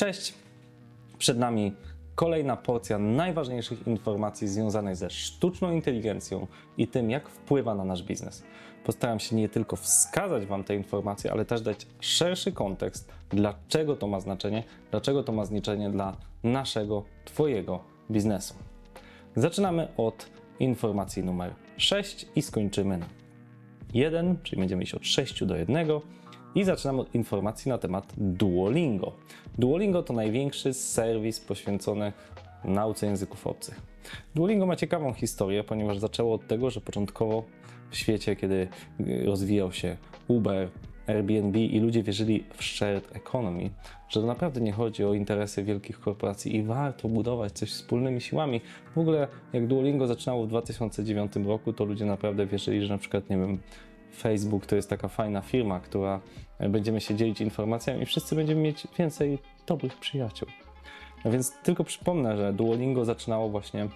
Cześć! Przed nami kolejna porcja najważniejszych informacji związanych ze sztuczną inteligencją i tym, jak wpływa na nasz biznes. Postaram się nie tylko wskazać Wam te informacje, ale też dać szerszy kontekst, dlaczego to ma znaczenie, dlaczego to ma znaczenie dla naszego, Twojego biznesu. Zaczynamy od informacji numer 6 i skończymy na 1, czyli będziemy iść od 6 do 1 i zaczynamy od informacji na temat Duolingo. Duolingo to największy serwis poświęcony nauce języków obcych. Duolingo ma ciekawą historię, ponieważ zaczęło od tego, że początkowo w świecie, kiedy rozwijał się Uber, Airbnb i ludzie wierzyli w shared economy, że to naprawdę nie chodzi o interesy wielkich korporacji i warto budować coś wspólnymi siłami. W ogóle jak Duolingo zaczynało w 2009 roku, to ludzie naprawdę wierzyli, że na przykład, nie wiem, Facebook to jest taka fajna firma, która e, będziemy się dzielić informacjami i wszyscy będziemy mieć więcej dobrych przyjaciół. A więc tylko przypomnę, że Duolingo zaczynało właśnie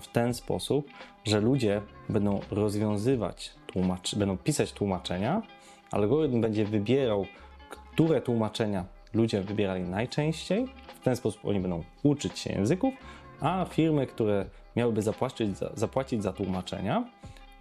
w ten sposób, że ludzie będą rozwiązywać tłumacz, będą pisać tłumaczenia, algorytm będzie wybierał, które tłumaczenia ludzie wybierali najczęściej. W ten sposób oni będą uczyć się języków, a firmy, które miałyby zapłacić za, zapłacić za tłumaczenia,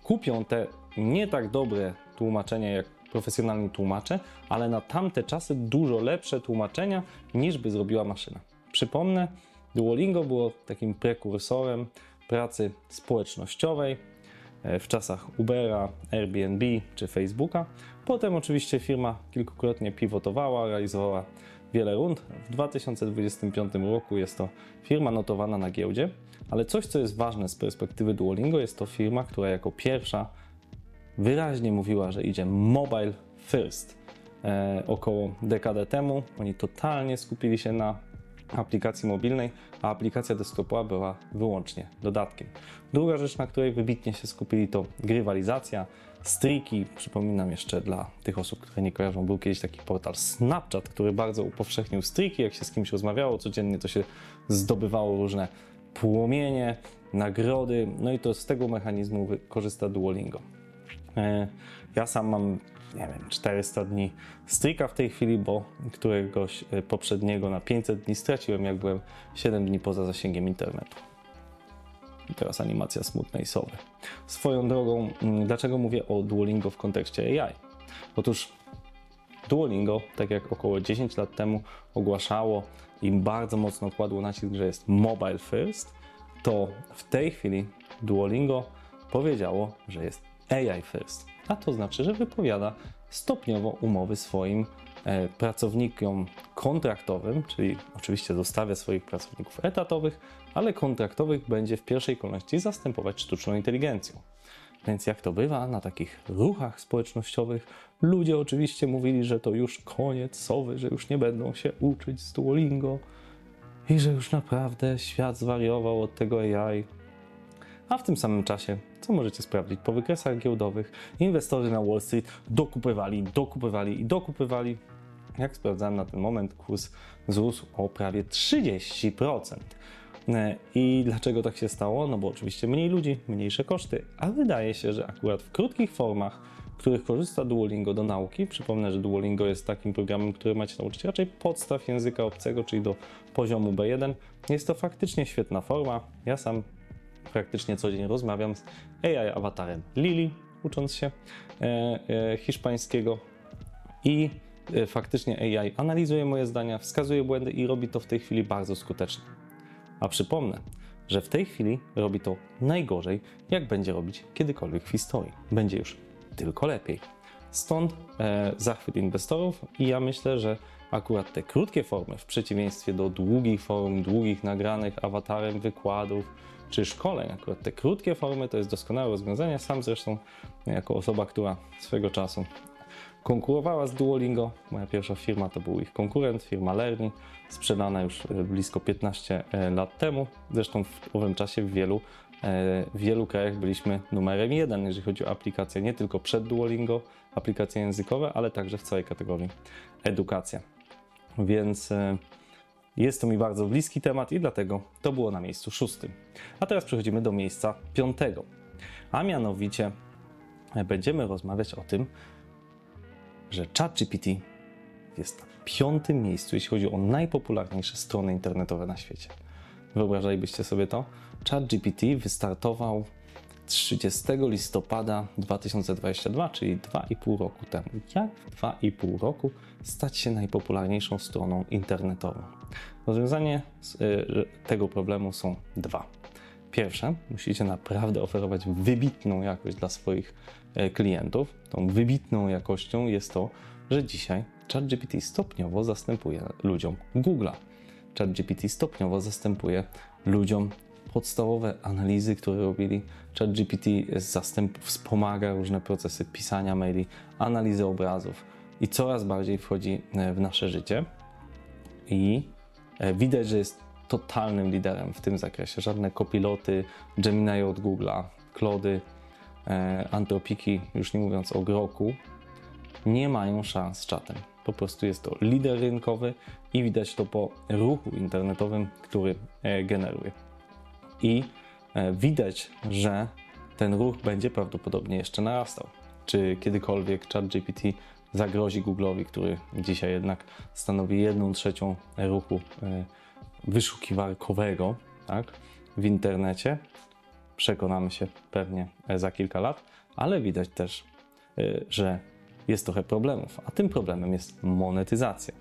kupią te nie tak dobre tłumaczenia jak profesjonalni tłumacze, ale na tamte czasy dużo lepsze tłumaczenia niż by zrobiła maszyna. Przypomnę, Duolingo było takim prekursorem pracy społecznościowej e, w czasach Ubera, Airbnb czy Facebooka. Potem oczywiście firma kilkukrotnie pivotowała, realizowała wiele rund. W 2025 roku jest to firma notowana na giełdzie, ale coś, co jest ważne z perspektywy Duolingo, jest to firma, która jako pierwsza wyraźnie mówiła, że idzie mobile first. E, około dekadę temu oni totalnie skupili się na aplikacji mobilnej, a aplikacja desktopowa była wyłącznie dodatkiem. Druga rzecz, na której wybitnie się skupili, to grywalizacja, striki. Przypominam jeszcze dla tych osób, które nie kojarzą, był kiedyś taki portal Snapchat, który bardzo upowszechnił striki. Jak się z kimś rozmawiało codziennie, to się zdobywało różne płomienie, nagrody, no i to z tego mechanizmu korzysta Duolingo. E, ja sam mam, nie wiem, 400 dni strika w tej chwili, bo któregoś e, poprzedniego na 500 dni straciłem, jak byłem 7 dni poza zasięgiem internetu. I teraz animacja smutnej sowy. Swoją drogą, mm, dlaczego mówię o Duolingo w kontekście AI? Otóż Duolingo, tak jak około 10 lat temu ogłaszało i bardzo mocno kładło nacisk, że jest mobile first, to w tej chwili Duolingo powiedziało, że jest AI first. A to znaczy, że wypowiada stopniowo umowy swoim e, pracownikom kontraktowym, czyli oczywiście zostawia swoich pracowników etatowych, ale kontraktowych będzie w pierwszej kolejności zastępować sztuczną inteligencją. Więc jak to bywa na takich ruchach społecznościowych, ludzie oczywiście mówili, że to już koniec sowy, że już nie będą się uczyć z Duolingo i że już naprawdę świat zwariował od tego AI. A w tym samym czasie, co możecie sprawdzić, po wykresach giełdowych inwestorzy na Wall Street dokupywali, dokupywali i dokupywali. Jak sprawdzałem na ten moment, kurs wzrósł o prawie 30%. I dlaczego tak się stało? No bo oczywiście mniej ludzi, mniejsze koszty, a wydaje się, że akurat w krótkich formach, których korzysta Duolingo do nauki, przypomnę, że Duolingo jest takim programem, który macie nauczyć raczej podstaw języka obcego, czyli do poziomu B1, jest to faktycznie świetna forma. Ja sam praktycznie co dzień rozmawiam z AI awatarem Lili, ucząc się e, e, hiszpańskiego i e, faktycznie AI analizuje moje zdania, wskazuje błędy i robi to w tej chwili bardzo skutecznie. A przypomnę, że w tej chwili robi to najgorzej, jak będzie robić kiedykolwiek w historii. Będzie już tylko lepiej. Stąd e, zachwyt inwestorów i ja myślę, że akurat te krótkie formy, w przeciwieństwie do długich form, długich nagranych awatarem wykładów czy szkoleń, akurat te krótkie formy to jest doskonałe rozwiązanie. Sam zresztą jako osoba, która swego czasu konkurowała z Duolingo. Moja pierwsza firma to był ich konkurent, firma Lerni, sprzedana już e, blisko 15 e, lat temu. Zresztą w owym czasie w wielu, e, w wielu krajach byliśmy numerem jeden, jeżeli chodzi o aplikacje, nie tylko przed Duolingo, aplikacje językowe, ale także w całej kategorii edukacja. Więc jest to mi bardzo bliski temat i dlatego to było na miejscu szóstym. A teraz przechodzimy do miejsca piątego. A mianowicie będziemy rozmawiać o tym, że ChatGPT jest piątym miejscu, jeśli chodzi o najpopularniejsze strony internetowe na świecie. Wyobrażalibyście sobie to? ChatGPT wystartował 30 listopada 2022, czyli 2,5 roku temu. Jak w 2,5 roku stać się najpopularniejszą stroną internetową? Rozwiązanie y, tego problemu są dwa. Pierwsze, musicie naprawdę oferować wybitną jakość dla swoich e, klientów. Tą wybitną jakością jest to, że dzisiaj ChatGPT stopniowo zastępuje ludziom Google'a. ChatGPT stopniowo zastępuje ludziom podstawowe analizy, które robili. ChatGPT wspomaga różne procesy pisania maili, analizy obrazów i coraz bardziej wchodzi e, w nasze życie. I e, widać, że jest totalnym liderem w tym zakresie. Żadne kopiloty, Gemini od Google'a, Klody, e, Antropiki, już nie mówiąc o Groku, nie mają szans z czatem. Po prostu jest to lider rynkowy i widać to po ruchu internetowym, który e, generuje. I e, widać, że ten ruch będzie prawdopodobnie jeszcze narastał. Czy kiedykolwiek ChatGPT zagrozi Google'owi, który dzisiaj jednak stanowi jedną trzecią ruchu e, wyszukiwarkowego tak, w internecie. Przekonamy się pewnie za kilka lat, ale widać też, że jest trochę problemów, a tym problemem jest monetyzacja.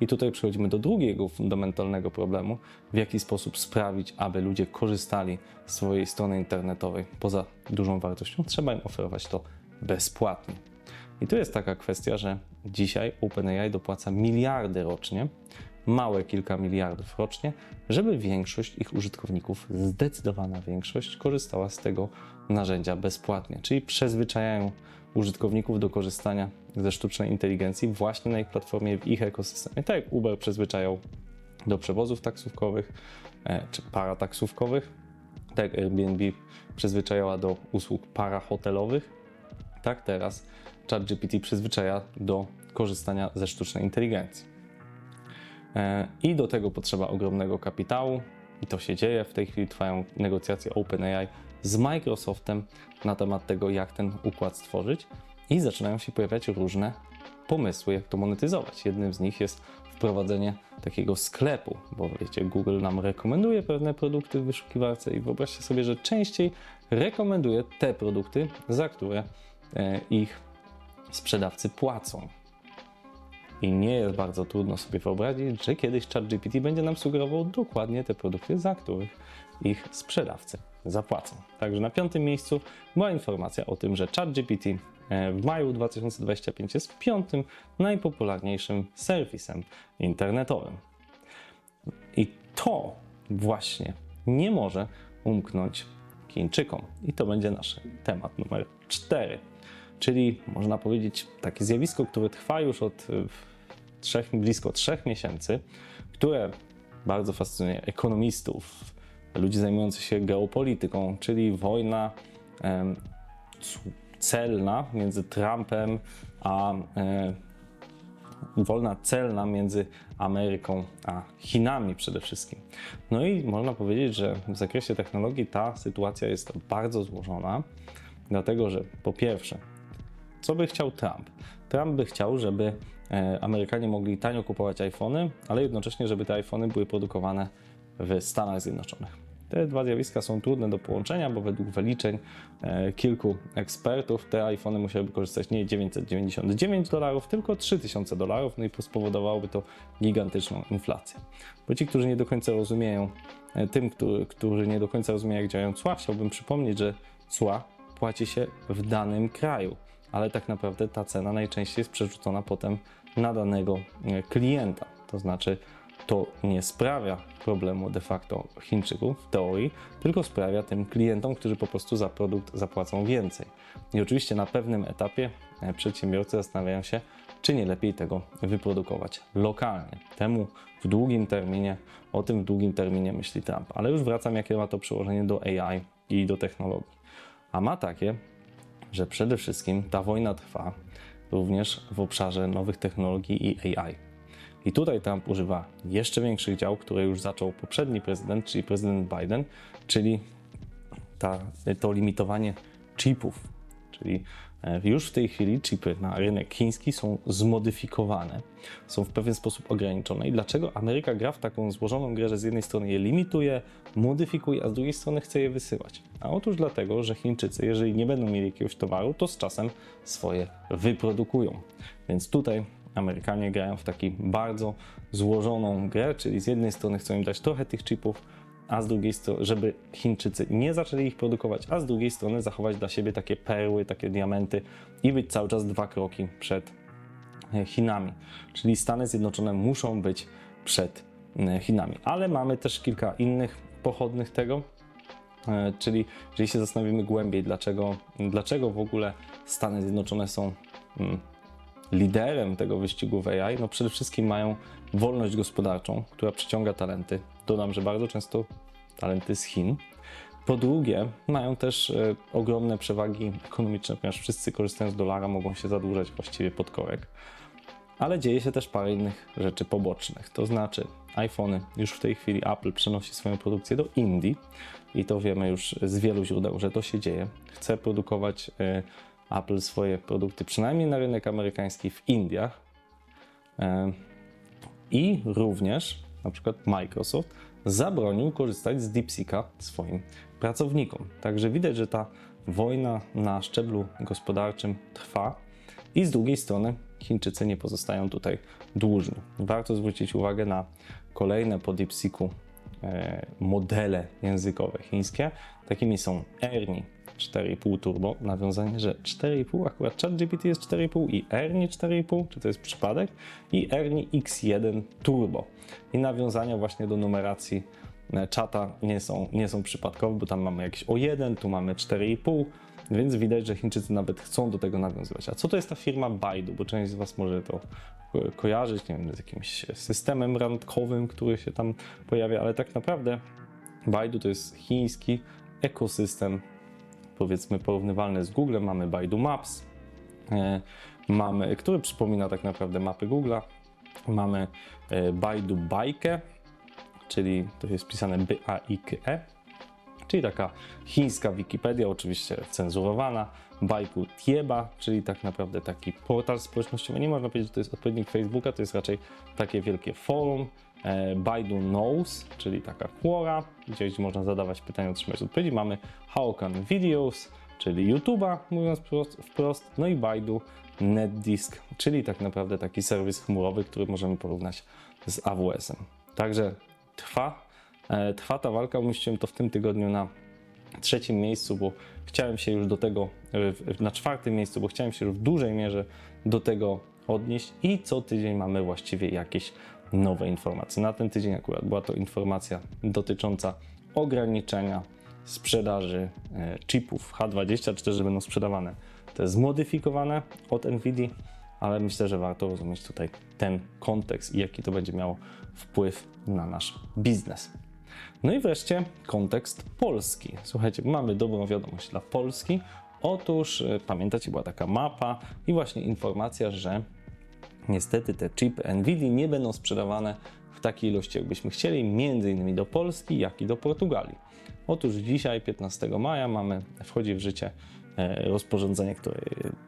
I tutaj przechodzimy do drugiego fundamentalnego problemu, w jaki sposób sprawić, aby ludzie korzystali z swojej strony internetowej poza dużą wartością. Trzeba im oferować to bezpłatnie. I tu jest taka kwestia, że dzisiaj OpenAI dopłaca miliardy rocznie, małe kilka miliardów rocznie, żeby większość ich użytkowników, zdecydowana większość, korzystała z tego narzędzia bezpłatnie. Czyli przyzwyczajają użytkowników do korzystania ze sztucznej inteligencji właśnie na ich platformie, w ich ekosystemie. Tak jak Uber przyzwyczajał do przewozów taksówkowych e, czy parataksówkowych, tak jak Airbnb przyzwyczajała do usług parahotelowych, tak teraz ChatGPT przyzwyczaja do korzystania ze sztucznej inteligencji. E, I do tego potrzeba ogromnego kapitału, i to się dzieje. W tej chwili trwają negocjacje OpenAI z Microsoftem na temat tego, jak ten układ stworzyć, i zaczynają się pojawiać różne pomysły, jak to monetyzować. Jednym z nich jest wprowadzenie takiego sklepu, bo wiecie, Google nam rekomenduje pewne produkty w wyszukiwarce i wyobraźcie sobie, że częściej rekomenduje te produkty, za które e, ich sprzedawcy płacą. I nie jest bardzo trudno sobie wyobrazić, że kiedyś ChatGPT będzie nam sugerował dokładnie te produkty, za których ich sprzedawcy zapłacą. Także na piątym miejscu była informacja o tym, że ChatGPT e, w maju 2025 jest piątym najpopularniejszym serwisem internetowym. I to właśnie nie może umknąć Chińczykom. I to będzie nasz temat numer 4. Czyli można powiedzieć takie zjawisko, które trwa już od trzech, blisko trzech miesięcy, które bardzo fascynuje ekonomistów, ludzi zajmujących się geopolityką, czyli wojna celna między Trumpem a wolna celna między Ameryką a Chinami przede wszystkim. No i można powiedzieć, że w zakresie technologii ta sytuacja jest bardzo złożona, dlatego że po pierwsze, co by chciał Trump? Trump by chciał, żeby Amerykanie mogli tanio kupować iPhony, ale jednocześnie, żeby te iPhony były produkowane w Stanach Zjednoczonych. Te dwa zjawiska są trudne do połączenia, bo według wyliczeń e, kilku ekspertów te iPhony musiałyby korzystać nie 999 dolarów, tylko 3000 dolarów, no i spowodowałoby to gigantyczną inflację. Bo ci, którzy nie do końca rozumieją, e, tym, który, którzy nie do końca rozumieją, jak działają cła, chciałbym przypomnieć, że cła płaci się w danym kraju ale tak naprawdę ta cena najczęściej jest przerzucona potem na danego e, klienta. To znaczy, to nie sprawia problemu de facto Chińczyków w teorii, tylko sprawia tym klientom, którzy po prostu za produkt zapłacą więcej. I oczywiście na pewnym etapie e, przedsiębiorcy zastanawiają się, czy nie lepiej tego wyprodukować lokalnie. Temu w długim terminie, o tym w długim terminie myśli Trump. Ale już wracam, jakie ma to przełożenie do AI i do technologii. A ma takie, że przede wszystkim ta wojna trwa również w obszarze nowych technologii i AI. I tutaj Trump używa jeszcze większych dział, które już zaczął poprzedni prezydent, czyli prezydent Biden, czyli ta, to limitowanie chipów, czyli E, Już w tej chwili chipy na rynek chiński są zmodyfikowane, są w pewien sposób ograniczone. I dlaczego Ameryka gra w taką złożoną grę, że z jednej strony je limituje, modyfikuje, a z drugiej strony chce je wysyłać? A otóż dlatego, że Chińczycy, jeżeli nie będą mieli jakiegoś towaru, to z czasem swoje wyprodukują. Więc tutaj Amerykanie grają w taką bardzo złożoną grę, czyli z jednej strony chcą im dać trochę tych chipów, a z drugiej strony, żeby Chińczycy nie zaczęli ich produkować, a z drugiej strony zachować dla siebie takie perły, takie diamenty i być cały czas dwa kroki przed e, Chinami. Czyli Stany Zjednoczone muszą być przed e, Chinami. Ale mamy też kilka innych pochodnych tego, E, Czyli jeżeli się zastanowimy głębiej, dlaczego, dlaczego w ogóle Stany Zjednoczone są mm, liderem tego wyścigu w AI, no przede wszystkim mają wolność gospodarczą, która przyciąga talenty. Dodam, że bardzo często talenty z Chin. Po drugie, mają też e, ogromne przewagi ekonomiczne, ponieważ wszyscy korzystają z dolara, mogą się zadłużać właściwie pod korek. Ale dzieje się też parę innych rzeczy pobocznych. To znaczy, iPhony już w tej chwili Apple przenosi swoją produkcję do Indii i to wiemy już z wielu źródeł, że to się dzieje. Chce produkować e, Apple swoje produkty przynajmniej na rynek amerykański w Indiach. E, I również na przykład Microsoft zabronił korzystać z DeepSeeka swoim pracownikom. Także widać, że ta wojna na szczeblu gospodarczym trwa i z drugiej strony Chińczycy nie pozostają tutaj dłużni. Warto zwrócić uwagę na kolejne po DeepSeeku e, modele językowe chińskie. Takimi są Ernie 4,5 Turbo, nawiązanie, że 4,5, akurat ChatGPT jest 4,5 i Ernie 4,5, czy to jest przypadek, i Ernie X1 Turbo. I nawiązania właśnie do numeracji e, czata nie są, nie są przypadkowe, bo tam mamy jakieś O1, tu mamy 4,5, więc widać, że Chińczycy nawet chcą do tego nawiązywać. A co to jest ta firma Baidu? Bo część z Was może to ko- kojarzyć, nie wiem, z jakimś systemem randkowym, który się tam pojawia, ale tak naprawdę Baidu to jest chiński ekosystem, powiedzmy porównywalny z Google. Mamy Baidu Maps, e, mamy, który przypomina tak naprawdę mapy Google'a. Mamy e, Baidu Baike, czyli to jest pisane B-A-I-K-E, czyli taka chińska Wikipedia, oczywiście cenzurowana, Baiku Tieba, czyli tak naprawdę taki portal społecznościowy. Nie można powiedzieć, że to jest odpowiednik Facebooka, to jest raczej takie wielkie forum. E, Baidu Knows, czyli taka Quora, gdzie można zadawać pytania, otrzymać odpowiedzi. Mamy Haokan Videos, czyli YouTube'a, mówiąc wprost, wprost. No i Baidu NetDisk, czyli tak naprawdę taki serwis chmurowy, który możemy porównać z AWS-em. Także trwa, e, trwa ta walka. Umieściłem to w tym tygodniu na trzecim miejscu, bo chciałem się już do tego, e, na czwartym miejscu, bo chciałem się już w dużej mierze do tego odnieść i co tydzień mamy właściwie jakieś nowe informacje. Na ten tydzień akurat była to informacja dotycząca ograniczenia sprzedaży e, chipów H24, że będą sprzedawane te zmodyfikowane od NVIDIA, ale myślę, że warto rozumieć tutaj ten kontekst i jaki to będzie miało wpływ na nasz biznes. No i wreszcie kontekst polski. Słuchajcie, mamy dobrą wiadomość dla Polski. Otóż, e, pamiętacie, była taka mapa i właśnie informacja, że niestety te chipy Nvidia nie będą sprzedawane w takiej ilości, jakbyśmy chcieli, między innymi do Polski, jak i do Portugalii. Otóż dzisiaj, 15 maja, mamy, wchodzi w życie e, rozporządzenie, które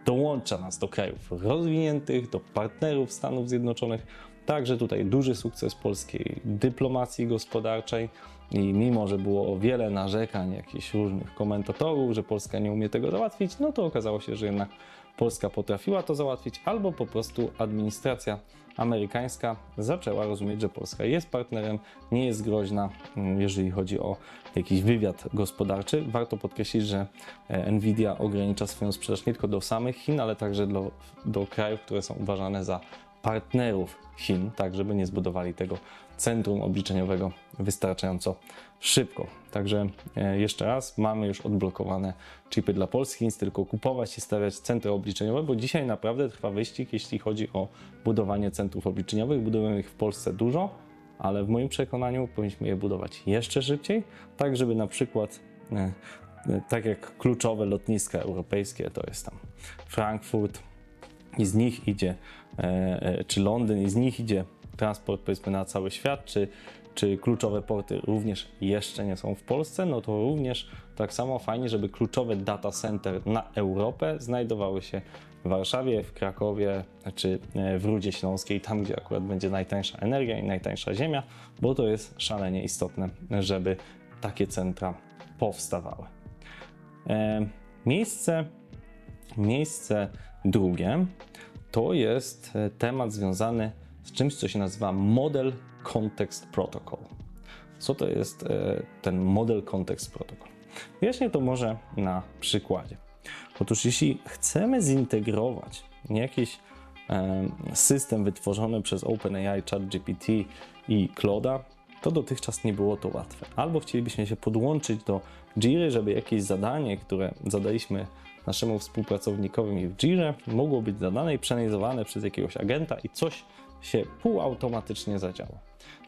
dołącza nas do krajów rozwiniętych, do partnerów Stanów Zjednoczonych. Także tutaj duży sukces polskiej dyplomacji gospodarczej i mimo, że było wiele narzekań jakichś różnych komentatorów, że Polska nie umie tego załatwić, no to okazało się, że jednak Polska potrafiła to załatwić, albo po prostu administracja amerykańska zaczęła rozumieć, że Polska jest partnerem, nie jest groźna, mm, jeżeli chodzi o jakiś wywiad gospodarczy. Warto podkreślić, że e, Nvidia ogranicza swoją sprzedaż nie tylko do samych Chin, ale także do, do krajów, które są uważane za partnerów Chin, tak żeby nie zbudowali tego centrum obliczeniowego wystarczająco szybko. Także e, jeszcze raz, mamy już odblokowane chipy dla Polski, nic tylko kupować i stawiać centra obliczeniowe, bo dzisiaj naprawdę trwa wyścig, jeśli chodzi o budowanie centrów obliczeniowych. Budujemy ich w Polsce dużo, ale w moim przekonaniu powinniśmy je budować jeszcze szybciej, tak żeby na przykład e, e, tak jak kluczowe lotniska europejskie, to jest tam Frankfurt, i z nich idzie, e, e, czy Londyn, i z nich idzie transport powiedzmy na cały świat, czy czy kluczowe porty również jeszcze nie są w Polsce, no to również tak samo fajnie, żeby kluczowe data center na Europę znajdowały się w Warszawie, w Krakowie czy e, w Rudzie Śląskiej, tam gdzie akurat będzie najtańsza energia i najtańsza ziemia, bo to jest szalenie istotne, żeby takie centra powstawały. Miejsce, miejsce drugie to jest e, temat związany z czymś, co się nazywa Model Context Protocol. Co to jest e, ten Model Context Protocol? Wyjaśnię to może na przykładzie. Otóż jeśli chcemy zintegrować jakiś e, system wytworzony przez OpenAI, ChatGPT i Cloda, to dotychczas nie było to łatwe. Albo chcielibyśmy się podłączyć do Jiry, żeby jakieś zadanie, które zadaliśmy naszemu współpracownikowi w Jirze, mogło być zadane i przeanalizowane przez jakiegoś agenta i coś się półautomatycznie zadziała.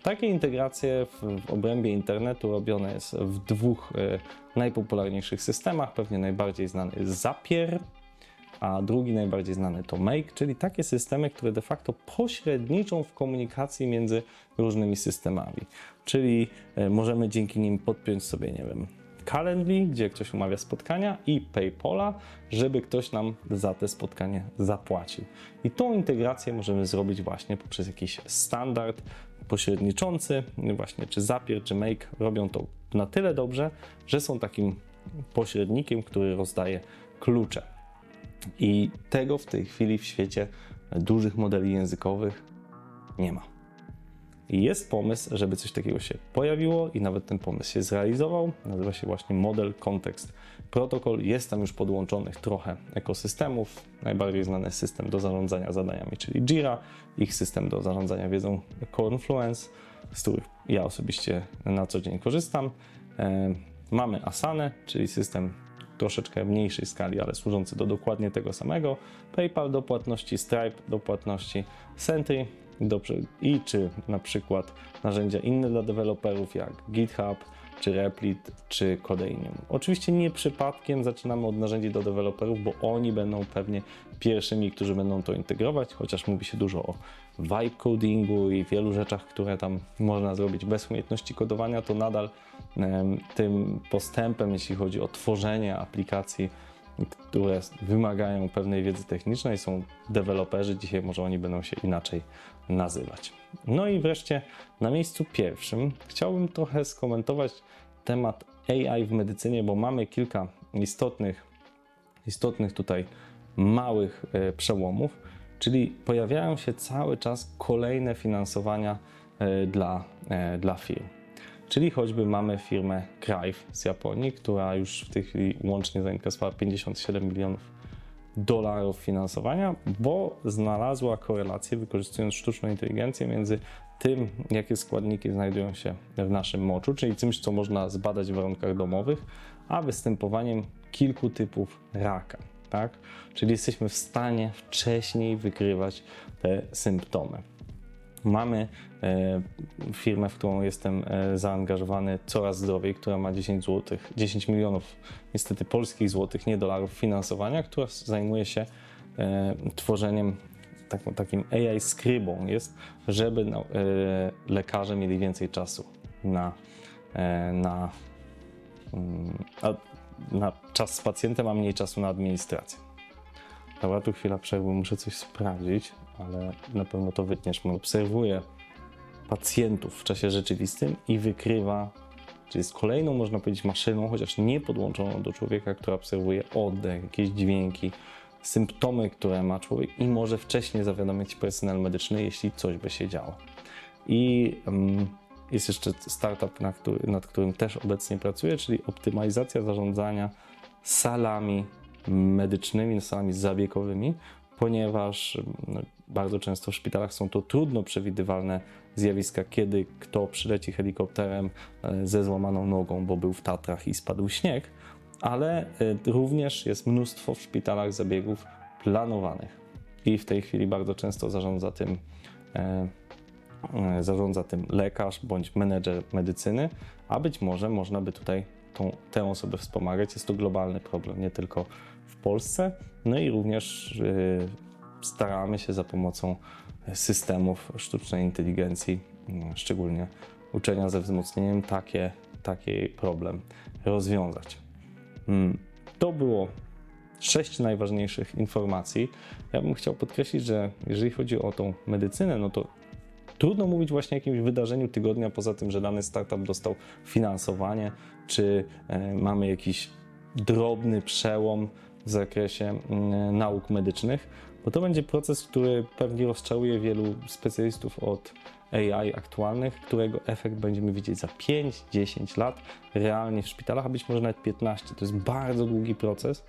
Takie integracje w, obrębie internetu robione jest w dwóch y, najpopularniejszych systemach. Pewnie najbardziej znany jest Zapier, a drugi najbardziej znany to Make, czyli takie systemy, które de facto pośredniczą w komunikacji między różnymi systemami. Czyli y, możemy dzięki nim podpiąć sobie, nie wiem, Calendly, gdzie ktoś umawia spotkania i PayPala, żeby ktoś nam za te spotkanie zapłacił. I tą integrację możemy zrobić właśnie poprzez jakiś standard pośredniczący, właśnie czy Zapier, czy Make robią to na tyle dobrze, że są takim pośrednikiem, który rozdaje klucze. I tego w tej chwili w świecie dużych modeli językowych nie ma. Jest pomysł, żeby coś takiego się pojawiło i nawet ten pomysł się zrealizował. Nazywa się właśnie Model Context Protocol. Jest tam już podłączonych trochę ekosystemów. Najbardziej znany system do zarządzania zadaniami, czyli Jira, ich system do zarządzania wiedzą Confluence, z których ja osobiście na co dzień korzystam. E, mamy Asane, czyli system troszeczkę mniejszej skali, ale służący do dokładnie tego samego. PayPal do płatności, Stripe do płatności, Sentry Dobrze. I czy na przykład narzędzia inne dla deweloperów jak GitHub, czy Replit, czy Codeium. Oczywiście nie przypadkiem zaczynamy od narzędzi do deweloperów, bo oni będą pewnie pierwszymi, którzy będą to integrować, chociaż mówi się dużo o vibe codingu i wielu rzeczach, które tam można zrobić bez umiejętności kodowania, to nadal tym postępem, jeśli chodzi o tworzenie aplikacji które wymagają pewnej wiedzy technicznej, są deweloperzy, dzisiaj może oni będą się inaczej nazywać. No i wreszcie na miejscu pierwszym chciałbym trochę skomentować temat AI w medycynie, bo mamy kilka istotnych, istotnych tutaj małych e, przełomów, czyli pojawiają się cały czas kolejne finansowania e, dla, e, dla firm. Czyli choćby mamy firmę Crive z Japonii, która już w tej chwili łącznie zainkasowała 57 milionów dolarów finansowania, bo znalazła korelację, wykorzystując sztuczną inteligencję, między tym, jakie składniki znajdują się w naszym moczu, czyli czymś, co można zbadać w warunkach domowych, a występowaniem kilku typów raka. Tak? Czyli jesteśmy w stanie wcześniej wykrywać te symptomy. Mamy e, firmę, w którą jestem e, zaangażowany coraz zdrowiej, która ma 10 zł, 10 milionów niestety polskich złotych, nie dolarów finansowania, która zajmuje się e, tworzeniem taką, takim AI skrybą jest, żeby no, lekarze mieli więcej czasu na, na, mm, na czas z pacjentem, a mniej czasu na administrację. Dobra, tu chwila przerwy, muszę coś sprawdzić ale na pewno to wytniesz. Obserwuje pacjentów w czasie rzeczywistym i wykrywa, czyli jest kolejną, można powiedzieć, maszyną, chociaż nie podłączoną do człowieka, która obserwuje oddech, jakieś dźwięki, symptomy, które ma człowiek i może wcześniej zawiadomić personel medyczny, jeśli coś by się działo. I um, jest jeszcze startup, nad, który, nad którym też obecnie pracuję, czyli optymalizacja zarządzania salami medycznymi, salami zabiegowymi, ponieważ no, bardzo często w szpitalach są to trudno przewidywalne zjawiska, kiedy kto przyleci helikopterem e, ze złamaną nogą, bo był w Tatrach i spadł śnieg, ale e, również jest mnóstwo w szpitalach zabiegów planowanych. I w tej chwili bardzo często zarządza tym, e, zarządza tym lekarz bądź menedżer medycyny, a być może można by tutaj tą, tę osobę wspomagać. Jest to globalny problem, nie tylko w Polsce, no i również staramy się za pomocą systemów sztucznej inteligencji, szczególnie uczenia ze wzmocnieniem takie, taki problem rozwiązać. Mm, To było sześć najważniejszych informacji. Ja bym chciał podkreślić, że jeżeli chodzi o tą medycynę, no to trudno mówić właśnie o jakimś wydarzeniu tygodnia, poza tym, że dany startup dostał finansowanie, czy e, mamy jakiś drobny przełom w zakresie mm, nauk medycznych, bo to będzie proces, który pewnie rozczaruje wielu specjalistów od AI aktualnych, którego efekt będziemy widzieć za 5-10 lat realnie w szpitalach, a być może nawet 15. To jest bardzo długi proces.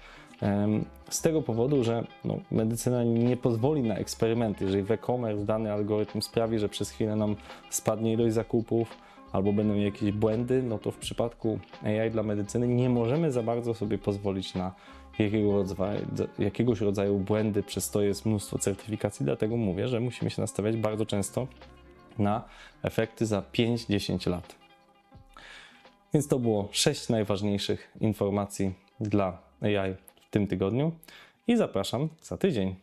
Z tego powodu, że no, medycyna nie pozwoli na eksperymenty. Jeżeli w e-commerce dany algorytm sprawi, że przez chwilę nam spadnie ilość zakupów, albo będą jakieś błędy, no to w przypadku AI dla medycyny nie możemy za bardzo sobie pozwolić na jakiego rodzaju, jakiegoś rodzaju błędy, przez to jest mnóstwo certyfikacji, dlatego mówię, że musimy się nastawiać bardzo często na efekty za 5-10 lat. Więc to było 6 najważniejszych informacji dla AI w tym tygodniu i zapraszam za tydzień.